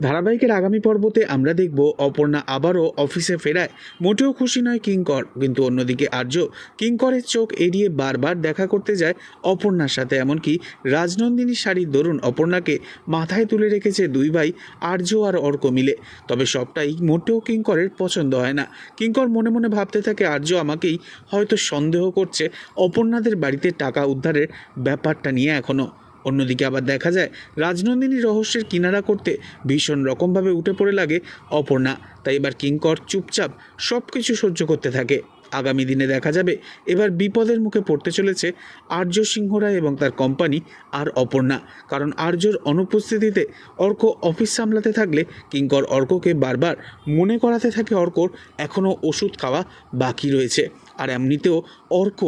ধারাবাহিকের আগামী পর্বতে আমরা দেখব অপর্ণা আবারও অফিসে ফেরায়। মোটেও খুশি নয় কিঙ্কর, কিন্তু অন্যদিকে আর্য কিঙ্করের চোখ এড়িয়ে বারবার দেখা করতে যায় অপর্ণার সাথে। এমনকি রাজনন্দিনী শাড়ির দরুন অপর্ণাকে মাথায় তুলে রেখেছে দুই ভাই, আর্য আর অর্ক মিলে। তবে সবটাই মোটেও কিঙ্করের পছন্দ হয় না। কিঙ্কর মনে মনে ভাবতে থাকে, আর্য আমাকেই হয়তো সন্দেহ করছে অপর্ণাদের বাড়িতে টাকা উদ্ধারের ব্যাপারটা নিয়ে এখনও অন্যদিকে আবার দেখা যায়, রাজনন্দিনী রহস্যের কিনারা করতে ভীষণ রকমভাবে উঠে পড়ে লাগে অপর্ণা। তাই এবার কিঙ্কর চুপচাপ সব কিছু সহ্য করতে থাকে। আগামী দিনে দেখা যাবে, এবার বিপদের মুখে পড়তে চলেছে আর্য সিংহ রায় এবং তার কোম্পানি আর অপর্ণা। কারণ আর্যর অনুপস্থিতিতে অর্ক অফিস সামলাতে থাকলে কিঙ্কর অর্ককে বারবার মনে করাতে থাকে অর্কর, এখনও ওষুধ খাওয়া বাকি রয়েছে। আর এমনিতেও অর্ক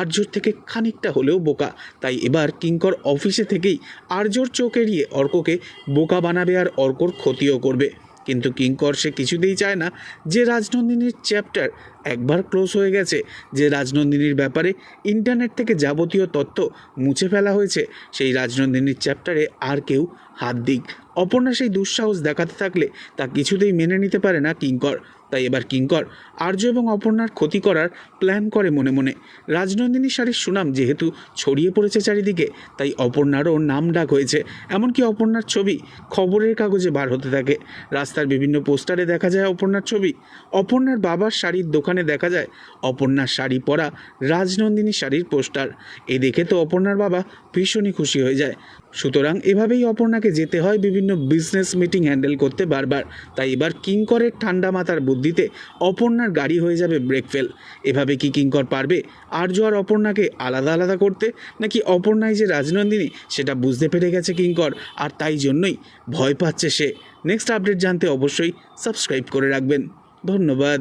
আর্যর থেকে খানিকটা হলেও বোকা। তাই এবার কিঙ্কর অফিসে থেকেই আর্যর চোখ এড়িয়ে অর্ককে বোকা বানাবে আর অর্কর ক্ষতিও করবে। কিন্তু কিঙ্কর সে কিছুতেই চায় না যে রাজনন্দিনীর চ্যাপ্টার একবার ক্লোজ হয়ে গেছে, যে রাজনন্দিনীর ব্যাপারে ইন্টারনেট থেকে যাবতীয় তথ্য মুছে ফেলা হয়েছে, সেই রাজনন্দিনীর চ্যাপ্টারে আর কেউ হাত দিক। অপর্ণা সেই দুঃসাহস দেখাতে থাকলে তা কিছুতেই মেনে নিতে পারে না কিঙ্কর। তাই এবার কিঙ্কর আর্য এবং অপর্ণার ক্ষতি করার প্ল্যান করে মনে মনে। রাজনন্দিনী শাড়ির সুনাম যেহেতু ছড়িয়ে পড়েছে চারিদিকে, তাই অপর্ণারও নাম ডাক হয়েছে। এমনকি অপর্ণার ছবি খবরের কাগজে বার হতে থাকে। রাস্তার বিভিন্ন পোস্টারে দেখা যায় অপর্ণার ছবি। অপর্ণার বাবার শাড়ির দোকানে দেখা যায় অপর্ণার শাড়ি পরা রাজনন্দিনী শাড়ির পোস্টার। এ দেখে তো অপর্ণার বাবা ভীষণই খুশি হয়ে যায়। সুতরাং এভাবেই অপর্ণাকে যেতে হয় বিভিন্ন বিজনেস মিটিং হ্যান্ডেল করতে বারবার। তাই এবার কিঙ্করের ঠান্ডা মাথার বুদ্ধিতে অপর্ণার গাড়ি হয়ে যাবে ব্রেক ফেল এভাবে কি কিঙ্কর পারবে? আর্য আর অপর্ণাকে আলাদা আলাদা করতে? নাকি অপর্ণায় যে রাজনন্দিনী, সেটা বুঝতে পেরে গেছে কিঙ্কর, আর তাই জন্যই ভয় পাচ্ছে সে। নেক্সট আপডেট জানতে অবশ্যই সাবস্ক্রাইব করে রাখবেন। ধন্যবাদ।